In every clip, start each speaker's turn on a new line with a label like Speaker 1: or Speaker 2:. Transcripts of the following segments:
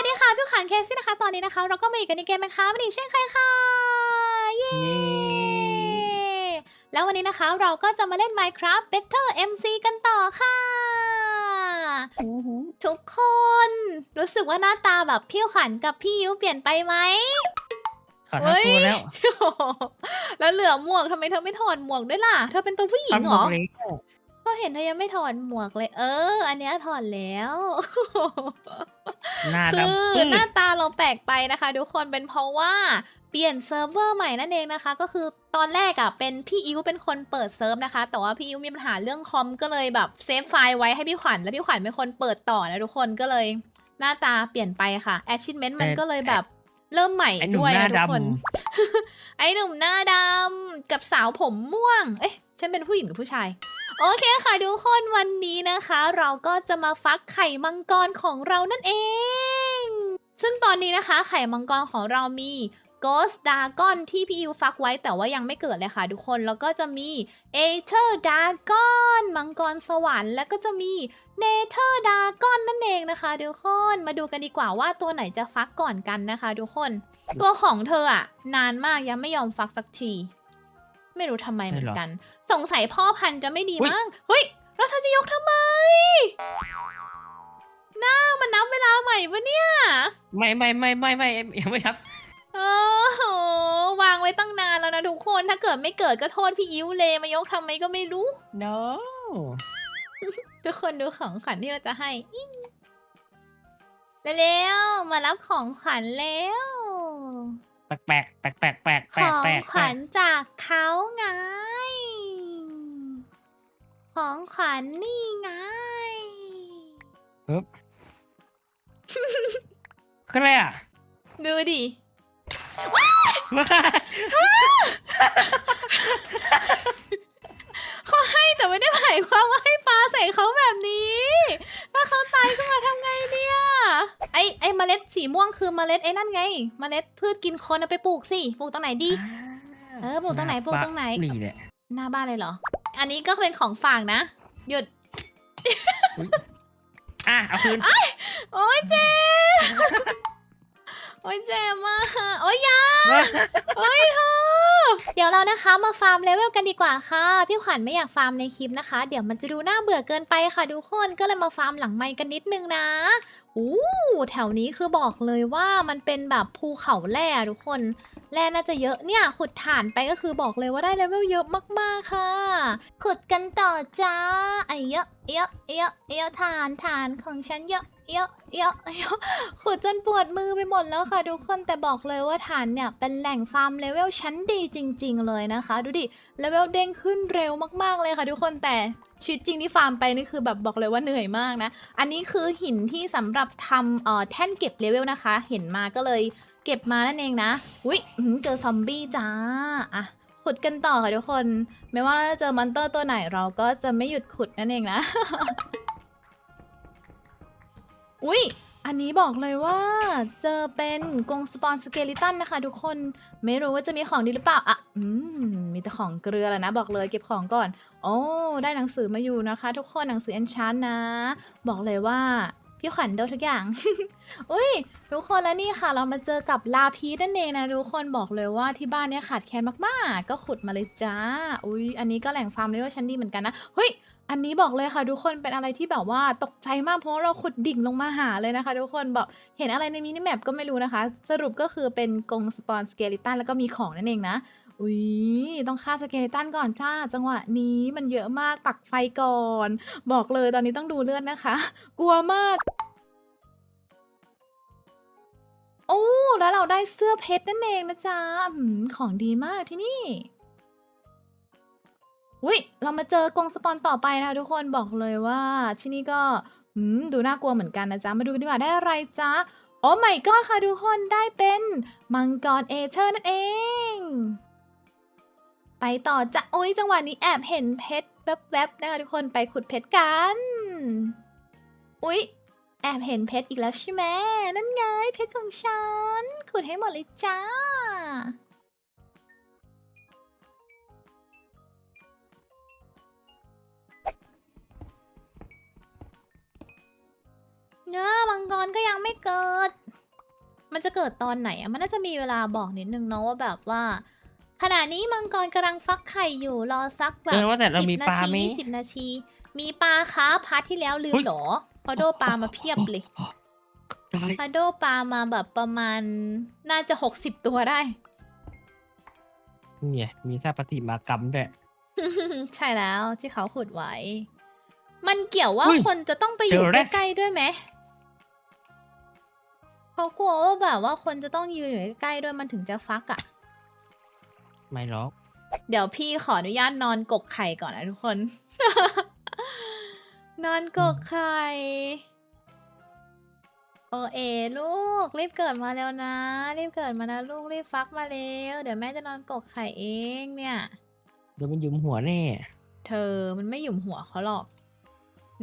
Speaker 1: วัสดีค่ะพี่ขันเคซี่นะคะ ตอนนี้นะคะ เราก็มาอยู่กันในเกมนะคะวันนี้เช่นเคยค่ะเย้แล้ววันนี้นะคะเราก็จะมาเล่น Minecraft Better MC กันต่อค่ะ ทุกคนรู้สึกว่าหน้าตาแบบพี่ขันกับพี่ยิ้วเปลี่ยนไปไหม
Speaker 2: ขอทั้งตัวแล้ว
Speaker 1: แล้วเหลือหมวกทำไมเธอไม่ถอดหมวกด้วยล่ะ เธอเป็นตัวผู้หญิงเหรอ
Speaker 2: ทำหมดเลย
Speaker 1: ก็เห็นเธอยังไม่ถอดหมวกเลย เออ อันเนี้ยถอดแล้ว
Speaker 2: หน้า
Speaker 1: คือ
Speaker 2: ดำปื้ด
Speaker 1: หน้าตาเราแปลกไปนะคะ ทุกคนเป็นเพราะว่าเปลี่ยนเซิร์ฟเวอร์ใหม่นั่นเองนะคะ ก็คือตอนแรกอะเป็นพี่อิวเป็นคนเปิดเซิร์ฟนะคะ แต่ว่าพี่อิวมีปัญหาเรื่องคอมก็เลยแบบเซฟไฟล์ไว้ให้พี่ขวัญแล้วพี่ขวัญเป็นคนเปิดต่อนะทุกคนก็เลยหน้าตาเปลี่ยนไปค่ะ achievement มันก็เลยแบบเริ่มใหม่
Speaker 2: ไอ้หนุ่ม
Speaker 1: ด้วย
Speaker 2: หน้า
Speaker 1: นะทุกคน
Speaker 2: ดำ
Speaker 1: ไอ้หนุ่มหน้าดำกับสาวผมม่วง เอ๊ะ ฉันเป็นผู้หญิงหรือผู้ชาย โอเคค่ะทุกคนวันนี้นะคะ เราก็จะมาฟักไข่มังกรของเรานั่นเอง ซึ่งตอนนี้นะคะ ไข่มังกรของเรามี Ghost Dragon ที่พี่อิวฟักไว้แต่ว่ายังไม่เกิดเลยค่ะทุกคน แล้วก็จะมี Aether Dragon มังกรสวรรค์แล้วก็จะมี Nether Dragon นั่นเองนะคะทุกคนมาดูกันดีกว่าว่าตัวไหนจะฟักก่อนกันนะคะทุกคน ตัวของเธออะนานมากยังไม่ยอมฟักสักที ไม่รู้ทำไมเหมือนกัน สงสัยพ่อพันธุ์จะไม่ดี
Speaker 2: อุ๊ย
Speaker 1: มั้งเฮ้ยแล้วเธอจะยกทำไมหน้ามันนับเวลาใหม่ปะเนี่ย
Speaker 2: ไม่ไม่ไม่ไม่ไม่ยังไม่ครับ
Speaker 1: โอ้โหวางไว้ตั้งนานแล้วนะทุกคนถ้าเกิดไม่เกิดก็โทษพี่อิ้วเลยมายกทำไมก็ไม่รู้
Speaker 2: no
Speaker 1: ทุกคนดูของขวัญที่เราจะให้อิ๊งเร็วๆมารับของขวัญแล้ว
Speaker 2: แปลกแปลกแปลกแปลกแปลก
Speaker 1: ข
Speaker 2: แปลก
Speaker 1: อง
Speaker 2: แปลก
Speaker 1: ขวัญจากเขาไง ของขวัญนี่ไง
Speaker 2: ปึ๊บก็เลยอะ
Speaker 1: ดูดิ
Speaker 2: ว้า
Speaker 1: เขาให้แต่ไม่ได้หมายความว่าให้ปลาใส่เขาแบบนี้ ถ้าเขาตายขึ้นมาทำไงเนี่ย ไอไอเมล็ดสีม่วงคือเมล็ดไอ้นั่นไง เมล็ดพืชกินคนเอาไปปลูกสิ ปลูกตรงไหนดี เออปลูกตรงไหนปลูกตรงไหน
Speaker 2: นี่แหละ
Speaker 1: หน้าบ้านเลยเหรอ อันนี้ก็เป็นของฝากนะ หยุด
Speaker 2: อะเอาคืน
Speaker 1: โอ้ยเจ็บโอ้ยเจ็บมากโอ้ยยาโอ้ยเธอ เดี๋ยวเรานะคะมาฟาร์มเลเวลกันดีกว่าค่ะ พี่ขวัญไม่อยากฟาร์มในคลิปนะคะ เดี๋ยวมันจะดูน่าเบื่อเกินไปค่ะทุกคนก็เลยมาฟาร์มหลังไมค์กันนิดนึงนะอู้แถวนี้คือบอกเลยว่ามันเป็นแบบภูเขาแร่ทุกคนแร่น่าจะเยอะเนี่ยขุดฐานไปก็คือบอกเลยว่าได้เลเวลเยอะมากๆค่ะ ขุดกันต่อจ้าไอ้เยอะเยอะเยอะเยอะฐานฐานของฉันเยอะ เยอะเยอะเยอะขุดจนปวดมือไปหมดแล้วค่ะทุกคนแต่บอกเลยว่าฐานเนี่ย เป็นแหล่งฟาร์มเลเวลชั้นดีจริง ๆ เลยนะคะ ดูดิเลเวลเด้งขึ้นเร็วมากๆเลยค่ะทุกคนแต่ชีวิตจริงที่ฟาร์มไปนี่คือแบบบอกเลยว่าเหนื่อยมากนะ อันนี้คือหินที่สำหรับทำเอ่อแท่นเก็บเลเวลนะคะ เห็นมาก็เลยเก็บมานั่นเองนะอุ้ยเจอซอมบี้จ้าอะขุดกันต่อค่ะทุกคน ไม่ว่าเราจะเจอมอนเตอร์ตัวไหนเราก็จะไม่หยุดขุดนั่นเองนะ อุ้ยอันนี้บอกเลยว่า เจอเป็นกงสปอนสเกลิตันนะคะ ทุกคน ไม่รู้ว่าจะมีของดีหรือเปล่า อะ อืม มีแต่ของเกลือแหละนะ บอกเลยเก็บของก่อน โอ้ ได้หนังสือมาอยู่นะคะ ทุกคน หนังสือ enchant นะ บอกเลยว่าพี่ขวัญโดนทุกอย่าง อุ้ยทุกคนแล้วนี่ค่ะ เรามาเจอกับลาพีนั่นเองนะทุกคนบอกเลยว่าที่บ้านเนี่ยขาดแคลนมากๆ ก็ขุดมาเลยจ้า อุ้ยอันนี้ก็แหล่งฟาร์มเลยว่าชั้นดีเหมือนกันนะ เฮ้ย อันนี้บอกเลยค่ะทุกคนเป็นอะไรที่แบบว่าตกใจมากเพราะเราขุดดิ่งลงมาหาเลยนะคะ ทุกคนบอกเห็นอะไรในมินิแมปก็ไม่รู้นะคะ สรุปก็คือเป็นกงสปอนสเกลิตันแล้วก็มีของนั่นเองนะอุ้ยต้องฆ่าสเกลิตันก่อนจ้า จังหวะนี้มันเยอะมากปักไฟก่อน บอกเลยตอนนี้ต้องดูเลือดนะคะ กลัวมากโอ้แล้วเราได้เสื้อเพชรนั่นเองนะจ๊ะของดีมากที่นี่ อุ้ยเรามาเจอกรงสปอนต่อไปนะคะทุกคนบอกเลยว่าที่นี่ก็อดูน่ากลัวเหมือนกันนะจ๊ะ มาดูกันดีกว่าได้อะไรจ๊ะ โอ้ไม่ก็ค่ะทุกคนได้เป็นมังกรเอเชอร์นั่นเอง ไปต่อจ้ะอุ้ยจังหวะนี้แอบเห็นเพชรแวบๆนะคะทุกคนไปขุดเพชรกัน อุ้ยแอบเห็นเพชรอีกแล้วใช่ไหมนั่นไงเพชรของฉัน ขุดให้หมดเลยจ้า เนื้อมังกรก็ยังไม่เกิด มันจะเกิดตอนไหนอะมันน่าจะมีเวลาบอกนิดนึงเนาะว่าแบบว่า ขณะนี้มังกรกำลังฟักไข่อยู่รอสักแบ
Speaker 2: เอบอว่าแต่เรา
Speaker 1: สิบ
Speaker 2: มี
Speaker 1: นา
Speaker 2: ปลา
Speaker 1: ที
Speaker 2: ไหม
Speaker 1: ยี่สิบนาที มีปลาค้าพาร์ทที่แล้วลืม
Speaker 2: เฮ้ย
Speaker 1: เหรอพอโดปลามาเพียบเลย
Speaker 2: ตาย
Speaker 1: พาโดปลามาแบบประมาณน่าจะหกสิบตัวได้
Speaker 2: เนี่ย มีซากปฏิมากรรมด้วย
Speaker 1: ใช่แล้วที่เขาขุดไว้ มันเกี่ยวว่า
Speaker 2: อุ้ย
Speaker 1: คนจะต้องไปอยู่
Speaker 2: เจอแรด
Speaker 1: ใกล้ๆด้วยไหม เขากลัวว่าแบบว่าคนจะต้องยืนอยู่ใกล้ๆด้วยมันถึงจะฟักอะ่ะ
Speaker 2: ไม่หรอก
Speaker 1: เดี๋ยวพี่ขออนุญาตนอนกกไข่ก่อนนะทุกคน นอนกกไข่ โอเอลูก รีบเกิดมาแล้วนะ รีบเกิดมานะลูกรีบฟักมาเร็ว เดี๋ยวแม่จะนอนกกไข่เองเนี่ย
Speaker 2: เดี๋ยวมันหยุมหัวแน่
Speaker 1: เธอมันไม่หยุมหัวเขาหรอก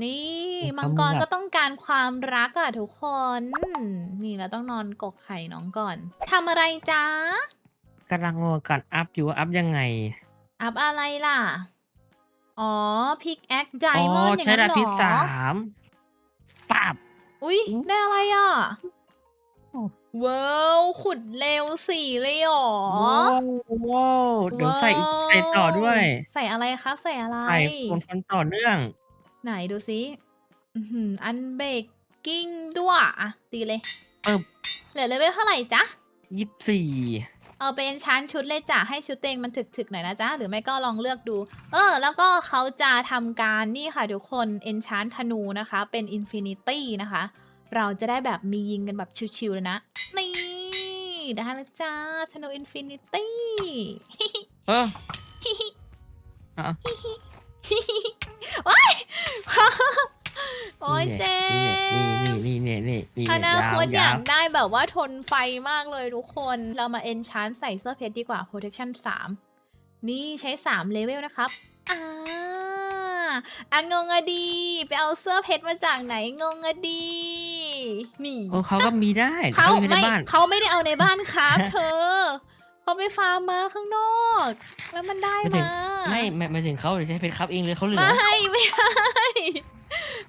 Speaker 1: นี่
Speaker 2: เป็น
Speaker 1: มังกร
Speaker 2: คำแบบ
Speaker 1: ก็ต้องการความรักอะทุกคน นี่เราต้องนอนกกไข่น้องก่อนทำอะไรจ๊ะ
Speaker 2: กำลังงงกันอัพอยู่ว่าอัพยังไง
Speaker 1: อัพอะไรล่ะ อ๋อพิกแอคได
Speaker 2: อ๋อ
Speaker 1: มอนด์อย่าง
Speaker 2: ใช้
Speaker 1: นั้น
Speaker 2: ดา
Speaker 1: เหร
Speaker 2: พิษสา
Speaker 1: อ
Speaker 2: มปับ
Speaker 1: อุ้ย
Speaker 2: อุ๊ย
Speaker 1: ได้อะไรอะ
Speaker 2: โอ้
Speaker 1: ว้าวขุดเร็วสี่เลยเหรอ
Speaker 2: ว้าวว้าวเดี๋ยวใส่อีกใส่ต่อด้วย
Speaker 1: ใส่อะไรครับ ใส่อะไร
Speaker 2: ใส่คนคนต่อเนื่อง
Speaker 1: ไหนดูซิอื้อหืออันเบกกิ้งด้วยอะตีเลย
Speaker 2: ปึ๊บ
Speaker 1: เหลือเลเวลเท่าไหร่จ๊ะ
Speaker 2: ยี่สิบสี่
Speaker 1: เอาเป็นชั้นชุดเลยจ้ะให้ชุดเต็งมันถึกๆหน่อยนะจ๊ะหรือไม่ก็ลองเลือกดู เออ แล้วก็เขาจะทำการนี่ค่ะทุกคน enchant ธนูนะคะ เป็น infinity นะคะ เราจะได้แบบมียิงกันแบบชิวๆเลยนะ นี่ได้แล้วจ้าธนู infinity
Speaker 2: เออเอา
Speaker 1: โอ๊ยโอ้ยเจ๊
Speaker 2: นี่นี่นี่นี่นี่
Speaker 1: อนาคตอยาก
Speaker 2: ว
Speaker 1: ได้แบบว่าทนไฟมากเลยทุกคน เรามา enchant ใส่เสื้อเพชรดีกว่า protection 3 นี่ใช้ 3 เลเวลนะครับ อ่าอะงงอะดี ไปเอาเสื้อเพชรมาจากไหนงงอะดี นี่
Speaker 2: ๆโอ้เขาก็มีได้
Speaker 1: เขา
Speaker 2: อยู่ใน
Speaker 1: ไม่
Speaker 2: บ้าน
Speaker 1: เขาไม่ได้เอาในบ้านครับเธอ เขาไปฟาร์มมาข้างนอก แล้วมันได้
Speaker 2: ไม่ถึง
Speaker 1: มา
Speaker 2: ไม่ไม่ไม่ถึงเขาหรือใช้เพชรครับเองเลยเขาเหลือ
Speaker 1: ไม่ไม่ได้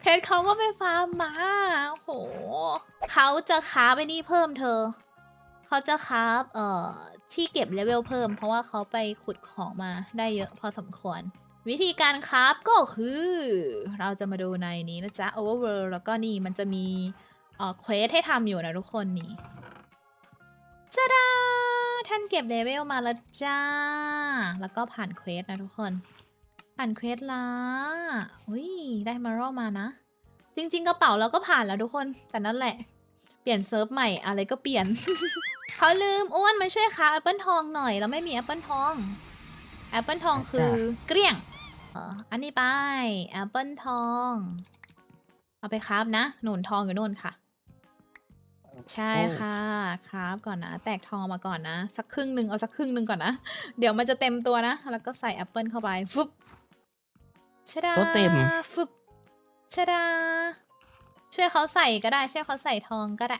Speaker 1: เพชรเขาก็ไปฟาร์มมาโอ้โหเขาจะคราฟไอ้นี่เพิ่มเธอ เขาจะคราฟเอ่อที่เก็บเลเวลเพิ่ม เพราะว่าเขาไปขุดของมาได้เยอะพอสมควร วิธีการคราฟก็คือ เราจะมาดูในนี้นะจ๊ะ Overworld แล้วก็นี่มันจะมีเอ่อเควสให้ทำอยู่นะทุกคนนี่ จ้าดาท่านเก็บเลเวลมาแล้วจ้า แล้วก็ผ่านเควสนะทุกคน ผ่านเควสละอุ้ยได้มาร่อมานะ จริง ๆ กระเป๋าเราก็ผ่านแล้วทุกคน แต่นั่นแหละ เปลี่ยนเซิร์ฟใหม่อะไรก็เปลี่ยน เขาลืมอ้วนมาช่วยค้าแอปเปิลทองหน่อย เราไม่มีแอปเปิลทอง แอปเปิลทองคือเกลี้ยงเอออันนี้ไปแอปเปิลทอง เอาไปคราฟนะ หนุนทองอยู่นู่นค่ะ ใช่ค่ะ ครับ ก่อนนะ แตกทองมาก่อนนะ สักครึ่งหนึ่ง เอาสักครึ่งหนึ่งก่อนนะ เดี๋ยวมันจะเต็มตัวนะ แล้วก็ใส่แอปเปิลเข้าไป ฟึบชะดา
Speaker 2: โต๊ะเต็ม
Speaker 1: ฟึบชะดา ช่วยเขาใส่ก็ได้ ช่วยเขาใส่ทองก็ได้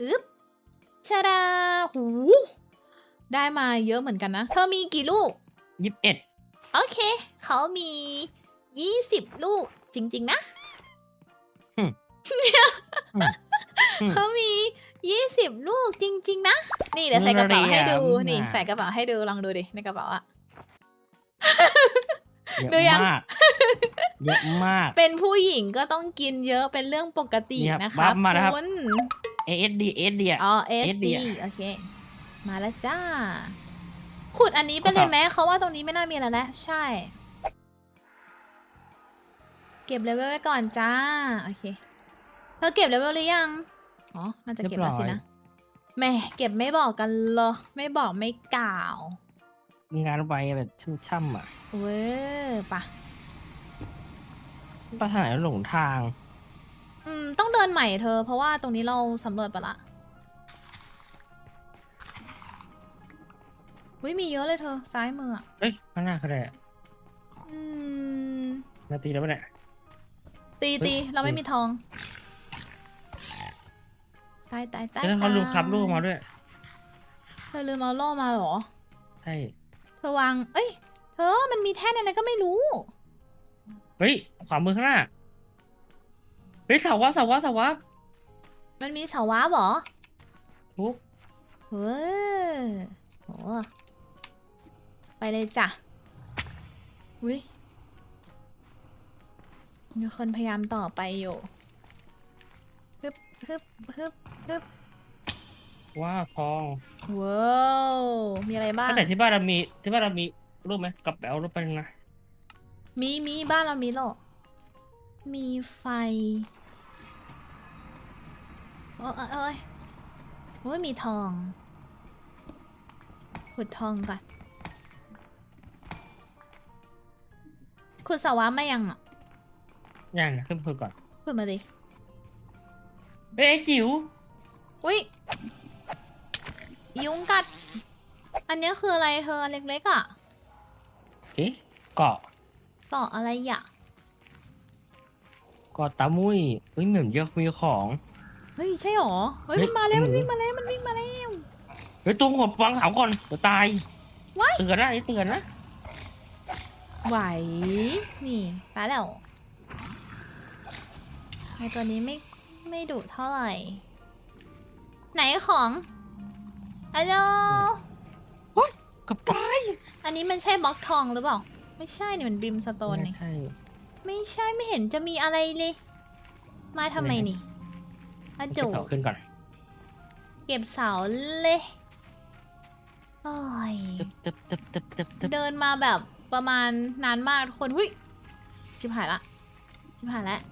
Speaker 1: อึ๊บชะดา หู ได้มาเยอะเหมือนกันนะ เธอมีกี่ลูก
Speaker 2: ยี่สิบเอ็ด
Speaker 1: โอเค เขามียี่สิบลูก จริง ๆ นะ เขามียี่สิบลูกจริง ๆ นะ นี่เดี๋ยวใส่กระเป๋าให้ดู นี่ใส่กระเป๋าให้ดูลองดูดิในกระเป๋าอะ
Speaker 2: เย
Speaker 1: ดูยั
Speaker 2: อะ
Speaker 1: ง
Speaker 2: มากเยอะมาก
Speaker 1: เป็นผู้หญิงก็ต้องกินเยอะเป็นเรื่องปกติ
Speaker 2: เนี่ย
Speaker 1: นะ
Speaker 2: บั
Speaker 1: คะ
Speaker 2: ฟมาแล้วครับ
Speaker 1: คุณ
Speaker 2: ASD ASD อะ
Speaker 1: อ๋อ
Speaker 2: SD
Speaker 1: SD
Speaker 2: อะ
Speaker 1: โอเค มาแล้วจ้า ขุดอันนี้ไปเลยไหมเขาว่าตรงนี้ไม่น่ามีแล้วนะ ใช่ เก็บเลเวลไว้ก่อนจ้า โอเค เธอเก็บเลเวลหรือยัง อ๋อน่าจะเก็บแล้วสินะแหม่เก็บไม่บอกกันเหรอ ไม่บอกไม่กล่าว
Speaker 2: มีงานไวแบบช่ำๆอะ
Speaker 1: เว้ยปะ
Speaker 2: ไปทางไหนแล้วหลงทาง
Speaker 1: อืม ต้องเดินใหม่เธอ เพราะว่าตรงนี้เราสำรวจไปละวิมีเยอะเลยเธอ ซ้ายมืออะ
Speaker 2: เฮ้ยข้างหน้าเขาได้อะ
Speaker 1: อืม
Speaker 2: นาทีแล้วปะเนี่ย
Speaker 1: ตี
Speaker 2: เฮ้ย
Speaker 1: ตีเราไม่มีทอง ตายตายตาย
Speaker 2: แล้วเขาลืม
Speaker 1: ตย
Speaker 2: ครับลูกมาด้วย
Speaker 1: เธอลืมเอาโล่มาเหรอ
Speaker 2: ใช่
Speaker 1: เธอวาง เอ้ย เธอมันมีแท่นอะไรก็ไม่รู้
Speaker 2: เฮ้ย ขวามือข้างหน้า เฮ้ยเสาวับเสาวับเสาวับ
Speaker 1: มันมีเสาวาร์ปเหรอ
Speaker 2: ทุก
Speaker 1: เฮ้ยโหไปเลยจ้ะวิมีคนพยายามต่อไปอยู่ ฮึบฮึบฮึบฮึบ
Speaker 2: ว่าทอง
Speaker 1: ว้าวมีอะไรบ้าง
Speaker 2: ตั้งแต่ที่บ้านเรามีที่บ้านเรามีรูปไหมกลับไปเอารูปไปหนึ่งนะ
Speaker 1: มีมีบ้านเรามีหรอมีไฟโอ้ยโอ้ยโอ้ยมีทองขุดทองก่อนขุดสาวะมายังอะ
Speaker 2: อย่างนะขึ้นไปคุยก่อน
Speaker 1: ขุดมาดิ
Speaker 2: เอ้ยไอ้จิ๋ว
Speaker 1: อุ้ยยุงกัด อันเนี้ยคืออะไรเธออันเล็กๆอะ
Speaker 2: เอ๊ะเกาะ
Speaker 1: เกาะอะไรอะ
Speaker 2: เกาะตามุ้ยเฮ้ยเหมือนเยอะมีของ
Speaker 1: เฮ้ยใช่หรอเฮ้ย
Speaker 2: เฮ้
Speaker 1: มั
Speaker 2: ย
Speaker 1: นมาแล้ว
Speaker 2: หนู
Speaker 1: มันวิ่งมาแล้วมันวิ่งมาแล้ว
Speaker 2: เฮ้ยตุ้งหัวฟังถามก่อนเดี๋ยวตาย
Speaker 1: ว้าย
Speaker 2: เตือนนะนี่เตือนนะ
Speaker 1: ไหวนี่ตายแล้วไอตัวนี้ไม่ ไม่ดุเท่าไหร่ ไหนของอัลโหล
Speaker 2: เกับตาย
Speaker 1: อันนี้มันใช่บล็อกทองหรือเปล่า ไม่ใช่นี่มันบริมสโตน
Speaker 2: ไม่
Speaker 1: นี่
Speaker 2: ใช่
Speaker 1: ไม่ใช่ไม่เห็นจะมีอะไรเลย มาทำไมนี่อา
Speaker 2: เก็
Speaker 1: จุ
Speaker 2: บเสาขึ้นก่อน
Speaker 1: เก็บเสาเลยโอ้ย
Speaker 2: ตึ๊บตึ๊บตึ๊บตึ๊บตึ๊บตึ๊บ
Speaker 1: เดินมาแบบประมาณนานมากทุกคนหุ้ยชิบหายละชิบหายละส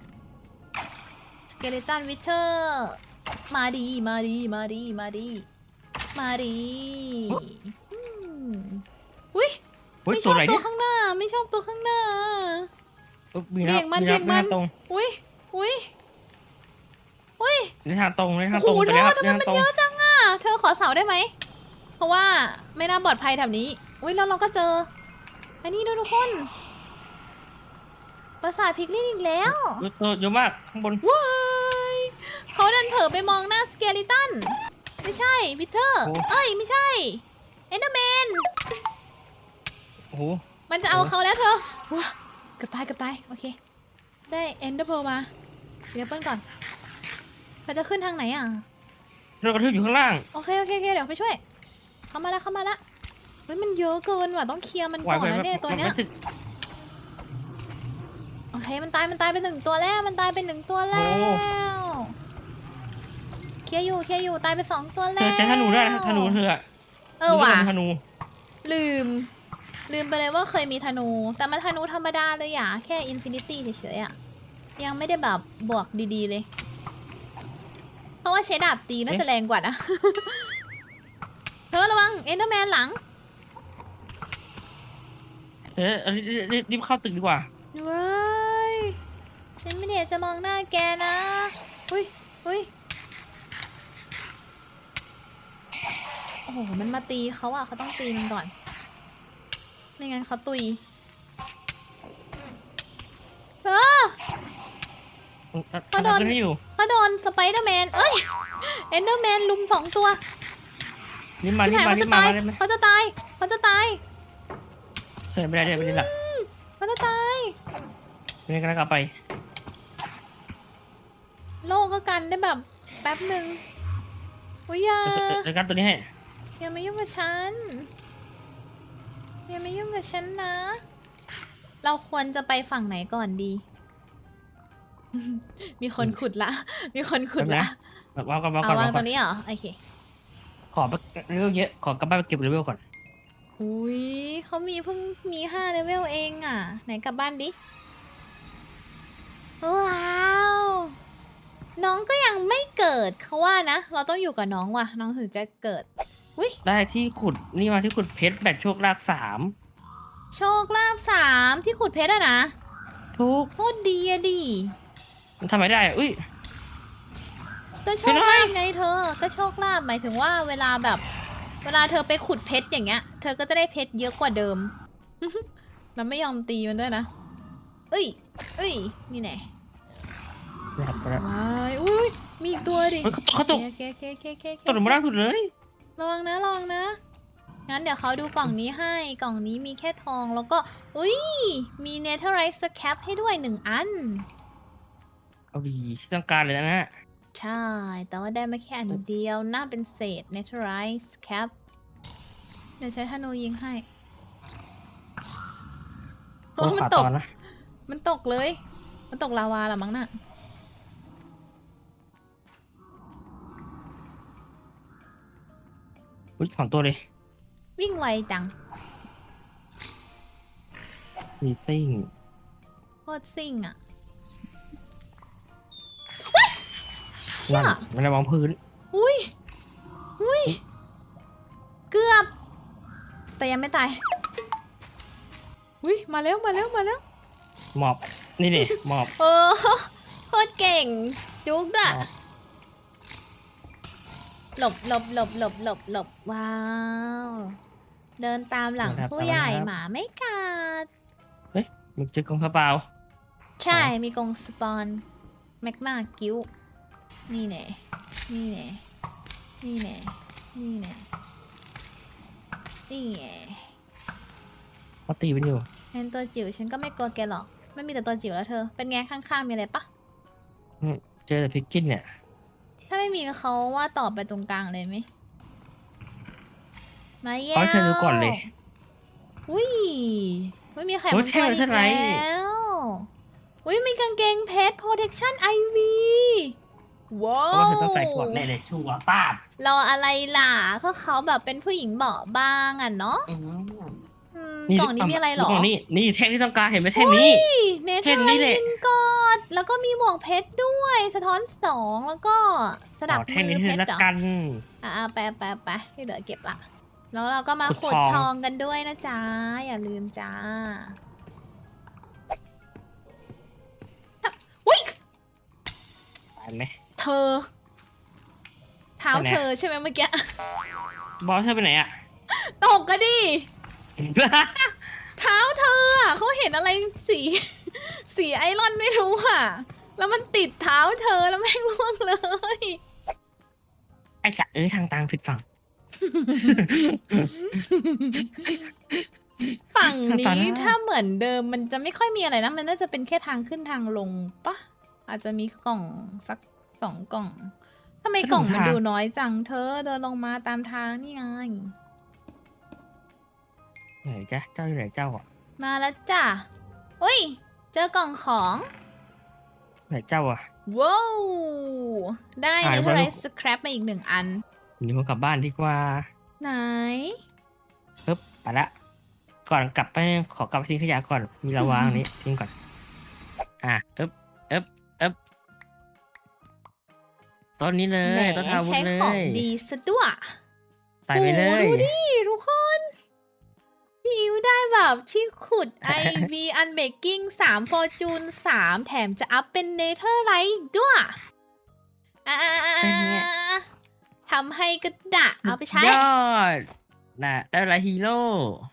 Speaker 1: เกเลตันวิเชอร์มาดีมาดีมาดีมาดีมาดีอืมอุ้ย
Speaker 2: เฮ้ย
Speaker 1: ไม่ช
Speaker 2: ตัว
Speaker 1: อบ
Speaker 2: อะไร
Speaker 1: ตั
Speaker 2: เนี่
Speaker 1: วยข้างหน้า ไม่ชอบตัวข้างหน้า
Speaker 2: เอ้ยมี
Speaker 1: เบี่
Speaker 2: นะ
Speaker 1: ยงมัน
Speaker 2: มี
Speaker 1: เบี่
Speaker 2: นะ
Speaker 1: ยง
Speaker 2: มี
Speaker 1: มั
Speaker 2: ทานงตรง
Speaker 1: อุ้ยอุ้ยอุ้ย
Speaker 2: ในทางตรงในทาง
Speaker 1: โอ้
Speaker 2: ตรง
Speaker 1: โห
Speaker 2: ไป
Speaker 1: เธ
Speaker 2: เลย
Speaker 1: อ
Speaker 2: ครับ
Speaker 1: ทำ
Speaker 2: ใน
Speaker 1: ไม
Speaker 2: ทาง
Speaker 1: มัน
Speaker 2: ตรง
Speaker 1: เยอะจังอะเธอขอเสาได้ไหมเพราะว่าไม่น่าปลอดภัยแถวนี้อุ้ยแล้วเราก็เจออันนี้ด้วยทุกคนปราสาทพิกลินอีกแล้ว
Speaker 2: เยอะเยอะมากข้างบน
Speaker 1: ว้าย เขาดันเถอไปมองหน้าสเกลิตัน ไม่ใช่พิเทอร์
Speaker 2: โอ้
Speaker 1: เอ้ย ไม่ใช่เอนเดอร์แมน
Speaker 2: โอ้โห
Speaker 1: มันจะเอา
Speaker 2: โอ้
Speaker 1: เขาแล้วเธอว้าเกือบตายเกือบตาย โอเค ได้เอนเดอร์เพมา เดี๋ยวเปิ้ลก่อนเราจะขึ้นทางไหนอะ
Speaker 2: เรากระทืบอยู่ข้างล่าง
Speaker 1: โอเคโอเคโอเคเดี๋ยวไปช่วย เข้ามาแล้วเข้ามาแล้วเฮ้ยมันเยอะเกินว่ะต้องเคลียร์มัน
Speaker 2: ไหว
Speaker 1: ก่อน
Speaker 2: ไหม
Speaker 1: นะเนี่ยตัวเนี้ย
Speaker 2: ไม่ถึง
Speaker 1: โอเคมันตายมันตายไปหนึ่งตัวแล้วมันตายไปหนึ่งตัวแล้
Speaker 2: โอ้
Speaker 1: วเค ลียร์อยู่เคลียร์อยู่ตายไปสองตัว
Speaker 2: เธ
Speaker 1: แล้ว
Speaker 2: อใช้ธนูได้นะธนูเธออะ
Speaker 1: เออว่ะ
Speaker 2: มีธนู
Speaker 1: ลืม ลืมไปเลยว่าเคยมีธนู แต่มันธนูธรรมดาเลยอะ แค่อินฟินิตี้เฉยๆอะ ยังไม่ได้แบบบวกดีๆเลย เพราะว่าใช้ดาบตีน่าจะแรงกว่านะ เธอระวังเอนเดอร์แมนหลัง
Speaker 2: เออเอารีบรีบรีบเข้าตึกดีกว่า
Speaker 1: ว้ายฉันไม่ได้อยากจะมองหน้าแกนะ อุ้ยอุ้ย โอ้โห มันมาตีเขาอะเขาต้องตีมันก่อน ไม่งั้นเขาตุยเออ เขาโดน
Speaker 2: ขึ้นให้อยู่
Speaker 1: เขาโดนสไปเดอร์แมน เอ้ย เอนเดอร์แมนลุมสองตัว
Speaker 2: รีบมา
Speaker 1: ชิ
Speaker 2: รี
Speaker 1: บบหาย
Speaker 2: มา
Speaker 1: เขา
Speaker 2: รี
Speaker 1: จะตาย
Speaker 2: บมาได้ไหม
Speaker 1: เขาจะตายเขาจะตาย
Speaker 2: เฮ้ยไม่ได้เดี๋ยวไม่ได้ละ
Speaker 1: เขาจะตาย
Speaker 2: ไม่ได้กำลังกลับไป
Speaker 1: โลกก็กันได้แบบ แป๊บหนึ่งอุ้ยอยา
Speaker 2: เดี๋ยวกันตัวนี้ให้
Speaker 1: อย่ามายุ่งกับฉัน อย่ามายุ่งกับฉันนะ เราควรจะไปฝั่งไหนก่อนดี มีคนขุดละ มีคนขุดละ
Speaker 2: แบบว่ากันมา
Speaker 1: เอา
Speaker 2: ก่อน
Speaker 1: วาง
Speaker 2: มา
Speaker 1: ต
Speaker 2: ก่
Speaker 1: ร
Speaker 2: อน
Speaker 1: งนี้เหรอ โอเค
Speaker 2: ขอเลเวลเยอะขอกลับบ้านไปเก็บเลเวลก่อน
Speaker 1: อุ้ยเขามีเพิ่งมีห้าเลเวลเองอะ ไหนกลับบ้านดิ ว้าว น้องก็ยังไม่เกิดเขาว่านะ เราต้องอยู่กับน้องว่ะ น้องถึงจะเกิด
Speaker 2: ได้ที่ขุดนี่มาที่ขุดเพชรแบบโชคลาภสาม
Speaker 1: โชคลาภสามที่ขุดเพชรอะนะ
Speaker 2: ทุก
Speaker 1: โคตรดีอะดิ
Speaker 2: มันทำไมได้อะอุ้ย
Speaker 1: ก็โช
Speaker 2: ไม่
Speaker 1: ค
Speaker 2: ได้
Speaker 1: ลาภไงเธอ ก็โชคลาภหมายถึงว่าเวลาแบบ เวลาเธอไปขุดเพชรอย่างเงี้ย เธอก็จะได้เพชรเยอะกว่าเดิมเราไม่ยอมตีมันด้วยนะเอ้ยเอ้ยนี่แน่
Speaker 2: นะครับไปแล้ว
Speaker 1: ว้ายอุ้ยมีอีกตัวดิ
Speaker 2: เฮ้ยเขาตก
Speaker 1: โอเคโอเคโอเคโอเคโอเค
Speaker 2: ตกลงมาล่างสุดเลย
Speaker 1: ระวังนะระวังนะ งั้นเดี๋ยวเขาดูกล่องนี้ให้ กล่องนี้มีแค่ทองแล้วก็ อุ้ย มีเนเธอไรส์แคปให้ด้วยหนึ่งอัน
Speaker 2: เอาดีที่ต้องการเลยนะฮะ
Speaker 1: ใช่ แต่ว่าได้มาแค่อันเดียว น่าเป็นเศษ Netherite Cap เดี๋ยวใช้ธนูยิงให้โอ้
Speaker 2: โอ้
Speaker 1: มัน
Speaker 2: ขา
Speaker 1: ต
Speaker 2: ต
Speaker 1: ก
Speaker 2: อนนะ
Speaker 1: มันตกเลย มันตกลาวาละมั้งน่ะ
Speaker 2: อุ้ยของตัวเลย
Speaker 1: วิ่งไวจัง
Speaker 2: มีซิ่ง
Speaker 1: โคตรซิ่งอะเฮ้ยเชี่
Speaker 2: นั่
Speaker 1: ย
Speaker 2: นมันระวังพื้น
Speaker 1: อุ้ยอุ้ยเกือบ แต่ยังไม่ตายอุ้ยมาแล้วมาแล้วมาแล้ว
Speaker 2: หมอบ นี่ดิหมอบ
Speaker 1: เออโคตรเก่ง จุกอะ
Speaker 2: หมอบ
Speaker 1: หลบหลบหลบหลบหลบหลบว้าว เดินตามหลังผู้ใหญ่หมาไม่กัด
Speaker 2: มึงเจอกองกระเป๋า
Speaker 1: ใช่มีกรงสปอนแมกมากิ้ว นี่แน่นี่แน่นี่แน่นี่แน่นี่แน่
Speaker 2: เขาตีมันอยู่
Speaker 1: เป็นตัวจิ๋วฉันก็ไม่กลัวแกหรอก ไม่มีแต่ตัวจิ๋วแล้วเธอ เป็นไงข้างๆมีอะไรปะ
Speaker 2: อืมเจอแต่พิกกินเนี่ย
Speaker 1: ถ้าไม่มีเขาว่าต่อไปตรงกลางเลยไหมมาเย้
Speaker 2: เอาให้เธอดูก่อนเลย
Speaker 1: อุ้ยไม่มีใคร
Speaker 2: โอ้
Speaker 1: มัง
Speaker 2: ใช่
Speaker 1: กร
Speaker 2: มัน
Speaker 1: อี
Speaker 2: เท่ากไหร่
Speaker 1: แล้วอุ้ยมีกางเกงเพชร protection IV ว้า
Speaker 2: เพราะว่าเธอ
Speaker 1: ว
Speaker 2: ต้องใส่กอดแน่เลยชัวร์ป้าบ
Speaker 1: รออะไรล่ะก็เขาแบบเป็นผู้หญิงเบาะบางอะเนาะ
Speaker 2: อืม
Speaker 1: อืมกล่องนี้มีอะไรเหรอ
Speaker 2: กล่องนี้นี่แท่งที่ต้องการเห็นไหมแท่งนี้
Speaker 1: เนเธ
Speaker 2: เห็
Speaker 1: อร์
Speaker 2: น
Speaker 1: ไล
Speaker 2: นี่แหละ
Speaker 1: น์กอ ด แล้วก็มีหมวกเพชรด้วย สะท้อนสองแล้วก็สดับ
Speaker 2: อ๋อแท่ง
Speaker 1: มื
Speaker 2: นี้
Speaker 1: อ
Speaker 2: เธ
Speaker 1: เพ
Speaker 2: อ
Speaker 1: ชร
Speaker 2: ละ
Speaker 1: เหรอ
Speaker 2: กัน
Speaker 1: อ่าไปไปไปที่เหลือเก็บละแล้วเราก็มา
Speaker 2: ขุ
Speaker 1: ขุด
Speaker 2: ด
Speaker 1: ท
Speaker 2: ท
Speaker 1: อ
Speaker 2: องง
Speaker 1: กันด้วยนะจ๊ะ อย่าลืมจ้าอุ้ย
Speaker 2: ตายไหม
Speaker 1: เธอ เท้า
Speaker 2: ไปไหน
Speaker 1: เธอใช่ไหมเมื่อกี้
Speaker 2: บอสเธอไปไหนอะ
Speaker 1: ตกก็ดิ เท้าเธออะเขาเห็นอะไรสี สีไอรอนไม่รู้อะ แล้วมันติดเท้าเธอแล้วแม่งล่วงเลย
Speaker 2: ไอ้สัตว์เอ้ยทางตังผิดฝั่ง
Speaker 1: ฝั่ง
Speaker 2: ตอน
Speaker 1: นี้
Speaker 2: นั้น
Speaker 1: ถ้าเหมือนเดิมมันจะไม่ค่อยมีอะไรนะ มันน่าจะเป็นแค่ทางขึ้นทางลงปะอาจจะมีกล่องสักสองกล่องทำไมกล่องมันดูน้อยจังเธอเดินลงมาตามทางนี่ไง
Speaker 2: ไหนจ้ะเจ้าอยู่ไหนเจ้าอะ
Speaker 1: มาแล้วจ้ะอุ้ย เจอกล่องของ
Speaker 2: ไหนเจ้าอะ
Speaker 1: ว้าวได้
Speaker 2: หา
Speaker 1: ใน
Speaker 2: ย
Speaker 1: เทอ
Speaker 2: ไป
Speaker 1: ร์ไร
Speaker 2: ลูก
Speaker 1: สครับมาอีกหนึ่งอัน
Speaker 2: หนีคนกลับบ้านดีกว่า
Speaker 1: ไหน
Speaker 2: ปึ๊บไปละ ก่อนกลับไปขอกลับไปทิ้งขยะก่อน มีระวางนี้ทิ้งก่อน อะเอ๊บเอ๊บเอ๊บต้นนี้เล
Speaker 1: แหม
Speaker 2: ยต้นอาวุธ
Speaker 1: ใช้
Speaker 2: เล
Speaker 1: ของ
Speaker 2: ย
Speaker 1: ดีซะด้วย
Speaker 2: ใส่ไปเล
Speaker 1: โอ้
Speaker 2: ย
Speaker 1: ดูดิทุกคน พี่อิวได้แบบที่ขุด IV Unmaking 3 Fortune 3แถมจะอัพเป็น Netherite ด้วยอ่า
Speaker 2: เป็นไง
Speaker 1: ทำให้กระดะเอาไปใช้
Speaker 2: ยอดน่ะได้ไรฮีโร่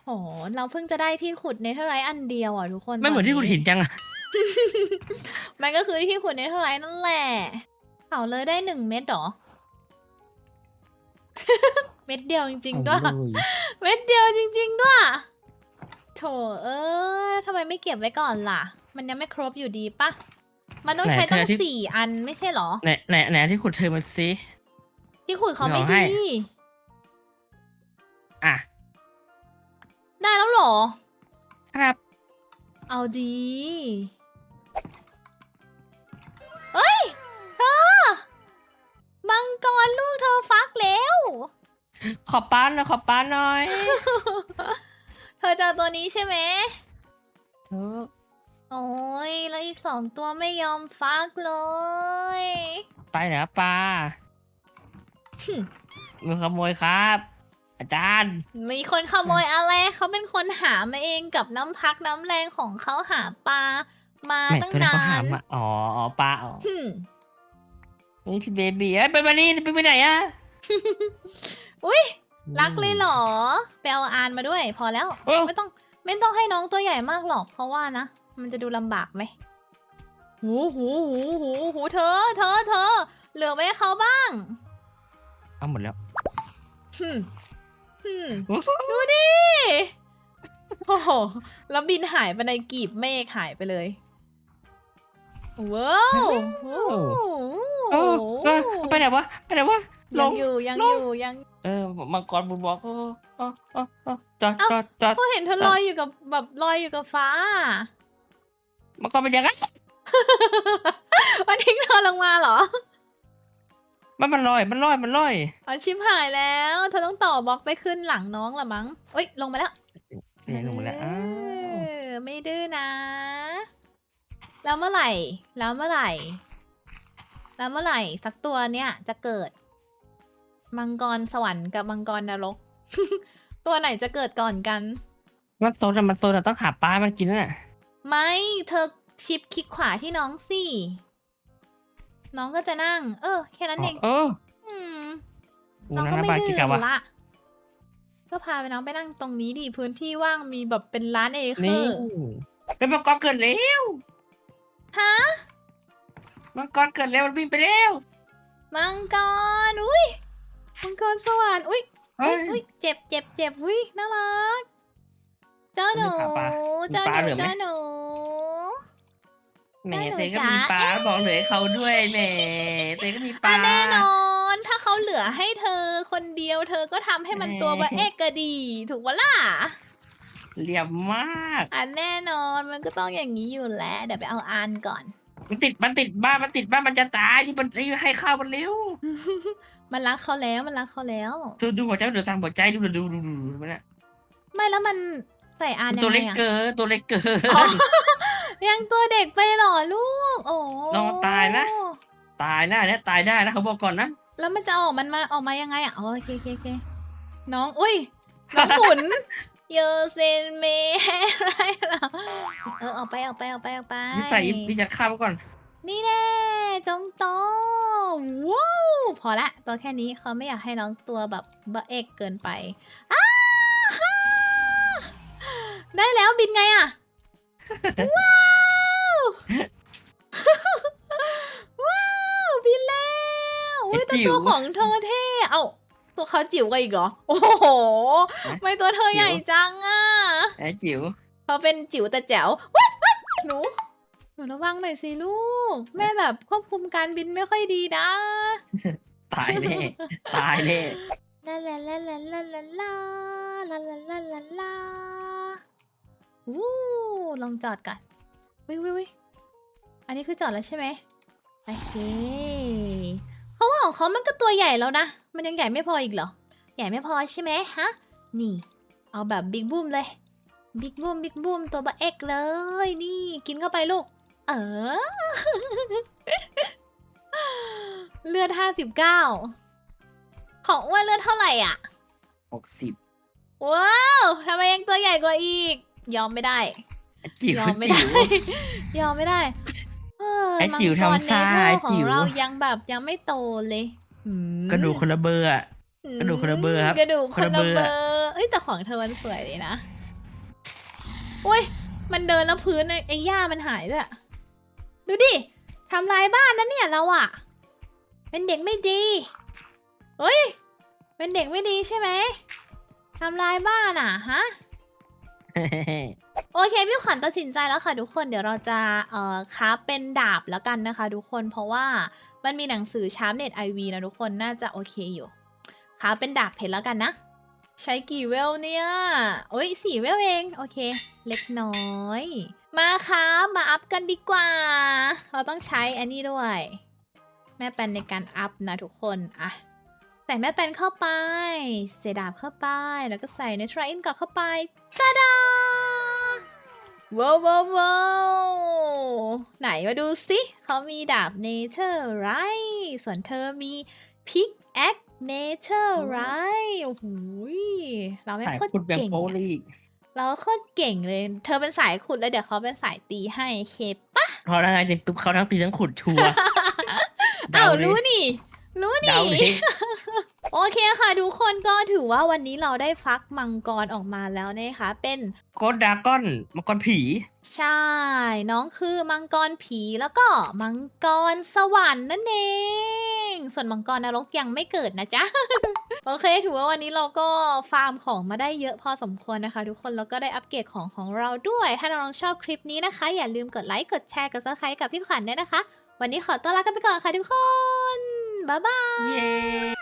Speaker 1: โอ้โหเราเพิ่งจะได้ที่ขุด Netherite อันเดียวอะทุกคน
Speaker 2: ไม่เหมือนที่คุณหินจังอะ
Speaker 1: มันก็คือที่ขุด Netherite นั่นแหละเอาเลยได้หนึ่งเม็ดเหรอ เม็ดเดียวจริงๆด้วย
Speaker 2: โอ้ย
Speaker 1: เม็ดเดียวจริง ๆ ด้วย โถเออทำไมไม่เก็บไว้ก่อนล่ะ มันยังไม่ครบอยู่ดีปะ มันต้องใช้ตั้งสี่อันไม่ใช่เหรอ
Speaker 2: ไหนไหนไหนที่ขุดเธอมาซิ
Speaker 1: ที่ขุดเขาไม่
Speaker 2: เดี๋ยวให้
Speaker 1: ดี
Speaker 2: อะ
Speaker 1: ได้แล้วเหรอ
Speaker 2: ครับ
Speaker 1: เอาดีเฮ้ย เธอ มังกรลูกเธอฟักแล้ว
Speaker 2: ขอป้านหน่อยขอป้านหน่อย
Speaker 1: เธอจะเอาตัวนี้ใช่ไหม
Speaker 2: เธอ
Speaker 1: โอ้ย แล้วอีกสองตัวไม่ยอมฟักเลย
Speaker 2: ไปเหรอปลา
Speaker 1: หึ
Speaker 2: มือขโมยครับ อาจารย์
Speaker 1: มีคนขโมยอะไร เขาเป็นคนหามาเองกับน้ำพักน้ำแรงของเขาหาปลามา
Speaker 2: แหม่
Speaker 1: ตั้ง
Speaker 2: ตัวนั้น
Speaker 1: นา
Speaker 2: เขาหานมาอ๋ออ๋อปลาอ๋อ
Speaker 1: หึ
Speaker 2: นี่คือเบบีเอ้ยไปมานี่ไปไปไหนอะ
Speaker 1: อุ้ยรักเลยเหรอไปเอาอานมาด้วย พอแล้ว
Speaker 2: โอ้
Speaker 1: ไม่ต้องไม่ต้องให้น้องตัวใหญ่มากหรอก เพราะว่านะ มันจะดูลำบากไหมหูหูหูหูหูเธอเธอเธอเหลือไว้ให้เขาบ้าง
Speaker 2: เอาหมดแล้ว
Speaker 1: หึหึดูดิโอ้โหแล้วบินหายไปในกีบเมฆหายไปเลยว้าวโอ้
Speaker 2: เออเออไปไหนวะไปไหนวะ ล
Speaker 1: ยัง
Speaker 2: ง
Speaker 1: อยู่ยัง
Speaker 2: ล
Speaker 1: องยู่ยัง
Speaker 2: เออมังกรบุญบอกเออเออเออเออจอด
Speaker 1: เอ้า
Speaker 2: จอดจอด
Speaker 1: เขาเห็นเธอลอยอยู่กับแบบลอยอยู่กับฟ้า
Speaker 2: มังกรเป็นยังไง
Speaker 1: มันทิ้งเธอลงมาเหรอ
Speaker 2: มันมันลอยมันลอยมันลอย
Speaker 1: อ๋อชิมหายแล้วเธอต้องต่อบล็อกไปขึ้นหลังน้องละมั้งเอ้ยลงมาแล้ว
Speaker 2: เนี่ยลงมาแล้วอ้าว
Speaker 1: เออไม่ดื้อนะ แล้วเมื่อไหร่ แล้วเมื่อไหร่ แล้วเมื่อไหร่ สักตัวเนี้ยจะเกิด มังกรสวรรค์กับมังกรนรก ตัวไหนจะเกิดก่อนกัน
Speaker 2: มันโซนอะมันโซนอะต้องหาปลาให้มันกินน่ะ
Speaker 1: ไม่เธอชิปคลิกขวาที่น้องสิ น้องก็จะนั่ง เออ แค่นั้นเอง
Speaker 2: เออ
Speaker 1: อืม
Speaker 2: โอ้
Speaker 1: น้อง
Speaker 2: นั่
Speaker 1: ก็
Speaker 2: น
Speaker 1: ไม่
Speaker 2: นะบา
Speaker 1: ดื้
Speaker 2: กิ
Speaker 1: อกะ
Speaker 2: วะ
Speaker 1: ละ ก็พาไปน้องไปนั่งตรงนี้ดิพื้นที่ว่างมีแบบเป็นล้านเอเคอ
Speaker 2: นี่
Speaker 1: ร์
Speaker 2: แล้วมังกรเกิดแล้ว
Speaker 1: ฮะ
Speaker 2: มังกรเกิดแล้วมันบินไปแล้ว
Speaker 1: มังกร อุ้ย มังกรสวรรค์อุ้ย
Speaker 2: เฮ้
Speaker 1: อุ้
Speaker 2: ย
Speaker 1: ยอุ้ยเจ็บเจ็บเจ็บอุ้ยน่ารัก เจ้าหนู
Speaker 2: มีปลา
Speaker 1: เจ้า
Speaker 2: มีป
Speaker 1: ห
Speaker 2: ลา
Speaker 1: นู
Speaker 2: เหลือไหม
Speaker 1: เจ้าหนู
Speaker 2: แหม
Speaker 1: ได้หนู
Speaker 2: เตยก็
Speaker 1: จ๋า
Speaker 2: มีปลาบอกเหลือให้เขาด้วยแหมเตยก็มีป
Speaker 1: อะ
Speaker 2: ลา
Speaker 1: แน่นอน ถ้าเขาเหลือให้เธอคนเดียว เธอก็ทำให้มันตัว
Speaker 2: แหม
Speaker 1: บะเอกก็ดี ถูกปะล่ะ
Speaker 2: เหลี่ยมมาก
Speaker 1: อะแน่นอนมันก็ต้องอย่างนี้อยู่แล้ว เดี๋ยวไปเอาอานก่อน
Speaker 2: มันติดมันติดบ้านมันติดบ้านมันจะตายที่มันรีบให้ข้าวมันเร็ว
Speaker 1: มันรักเขาแล้วมันรักเขาแล้ว
Speaker 2: ดูดูหัวใจมันเดือดสั่งหัวใจดูดูดูดูดูดูมันอะ
Speaker 1: ไม่แล้วมันใส่อาน
Speaker 2: มัน
Speaker 1: ยัง
Speaker 2: ตัว
Speaker 1: ไง
Speaker 2: เล็ก
Speaker 1: อะ
Speaker 2: เกินตัวเล็กเกิน
Speaker 1: อ๋อยังตัวเด็กไปเหรอลูก โอ้
Speaker 2: ลองตายนะ ตายหน้าเนี่ยตายได้นะเขาบอกก่อนนะ
Speaker 1: แล้วมันจะออกมันมาออกมายังไงอะอ๋อโอเคโอเคโอเคน้องอุ้ยน้องขุน โยเซนเมอะไรเหรอเออออกไปออกไปออกไปออกไป
Speaker 2: นี่ใส่นี่จะข้ามก่อน
Speaker 1: นี่แน่จงโตว้าวพอละตัวแค่นี้เขาไม่อยากให้น้องตัวแบบบะเอกเกินไปอ้าฮ่าได้แล้วบินไงอะ ว้าว ว้าว บินแล้วอุ้ยแต่ตัวของเธอเท่ เอ้า ตัวเขาจิ๋วกันอีกเหรอ โอ้โหทำไม่ตัวเธอใหญ่จังอะ
Speaker 2: ไอ้จิ๋ว
Speaker 1: เขาเป็นจิ๋วแต่แจ๋วว้ายว้ายหนูหนูระวังหน่อยสิลูก แม่แบบควบคุมการบินไม่ค่อยดีนะ
Speaker 2: ตายแน่ตายแน่
Speaker 1: ลาลาลาลาลาลาลาลาลาลาลาลาวู้ลองจอดก่อนวิววิววิอันนี้คือจอดแล้วใช่ไหมโอเค เขาว่าของเขามันก็ตัวใหญ่แล้วนะ มันยังใหญ่ไม่พออีกเหรอ ใหญ่ไม่พอใช่ไหมฮะ นี่ เอาแบบบิ๊กบูมเลย บิ๊กบูมบิ๊กบูมตัวบะเอกเลย นี่ กินเข้าไปลูก เออ เลือดห้าสิบเก้า ของอ้วนเลือดเท่าไหร่อะ
Speaker 2: หกสิบ
Speaker 1: ว้าวทำไมยังตัวใหญ่กว่าอีก ยอมไม่ได้
Speaker 2: จิ๋วย
Speaker 1: อมไม่
Speaker 2: จิ๋
Speaker 1: ได้
Speaker 2: วย
Speaker 1: อมไม่ได้ เอ้ย
Speaker 2: ไอ้จิ๋ว
Speaker 1: มังกร
Speaker 2: ทำซ่า
Speaker 1: เนเธอร์
Speaker 2: ไอ้
Speaker 1: ขอ
Speaker 2: จิ๋
Speaker 1: ง
Speaker 2: ว
Speaker 1: เรายังแบบยังไม่โตเลยอืม
Speaker 2: กระดูกคนละเบอร์อะ กระดูกคนละเบอร์ครับ
Speaker 1: กระดูกคน
Speaker 2: คน
Speaker 1: ละ
Speaker 2: ละ
Speaker 1: เบ
Speaker 2: เบ
Speaker 1: อ
Speaker 2: อร์
Speaker 1: ร์เอ้ยแต่ของเธอมันสวยเลยนะโอ้ยมันเดินแล้วพื้นไอ้ไอ้หญ้ามันหายด้วยอะดูดิทำลายบ้านนะเนี่ยเราอะเป็นเด็กไม่ดีเฮ้ยเป็นเด็กไม่ดีใช่ไหมทำลายบ้านอะฮะ โอเคพี่ขวัญตัดสินใจแล้วค่ะทุกคนเดี๋ยวเราจะเอ่อคราเป็นดาบแล้วกันนะคะ ทุกคนเพราะว่ามันมีหนังสือชาร์ปเน็ตไอวีนะทุกคนน่าจะโอเคอยู่คราเป็นดาบเพชรแล้วกันนะ ใช้กี่เวลเนี่ย โอ้ยสี่เวลเอง โอเค เล็กน้อย มาครับมาอัพกันดีกว่า เราต้องใช้อันนี้ด้วย แม่แปนในการอัพนะทุกคนอะ ใส่แม่แปนเข้าไปใส่ดาบเข้าไป แล้วก็ใส่เนทรอินก่อนเข้าไปตาดาว้าวว้าวว้าวไหนมาดูสิเขามีดาบ Nature Right ส่วนเธอมี Pickaxe Nature Right โอ้โหยเราไม่
Speaker 2: ถ่าย
Speaker 1: โคตร
Speaker 2: คุณแบง
Speaker 1: เก่ง
Speaker 2: โป
Speaker 1: อะ
Speaker 2: ลีก
Speaker 1: เราโคตรเก่งเลย เธอเป็นสายขุดแล้วเดี๋ยวเขาเป็นสายตีให้เคปะ
Speaker 2: พอแล้วไงจะปุ๊บเขาทั้งตีทั้งขุดชัวร์
Speaker 1: อ้าว
Speaker 2: เดาเลย
Speaker 1: รู้นี่ รู้
Speaker 2: เดา
Speaker 1: นี่
Speaker 2: เลย
Speaker 1: โอเคค่ะทุกคนก็ถือว่าวันนี้เราได้ฟักมังกรออกมาแล้วนะคะ เป็น
Speaker 2: โคดดราก้อนมังกรผี
Speaker 1: ใช่ น้องคือมังกรผีแล้วก็มังกรสวรรค์นั่นเองสส่วนมังกรนรกยังไม่เกิดนะจ๊ะ โอเค ถือว่าวันนี้เราก็ฟาร์มของมาได้เยอะพอสมควรนะคะ ทุกคนแล้วก็ได้อัปเกรดของของเราด้วย ถ้าน้องๆชอบคลิปนี้นะคะ อย่าลืมกดไลค์กดแชร์กดซับสไครต์กับพี่ขวัญด้วยนะคะ วันนี้ขอตัวลากันไปก่อนค่ะทุกคน
Speaker 2: Bye-bye. Yay.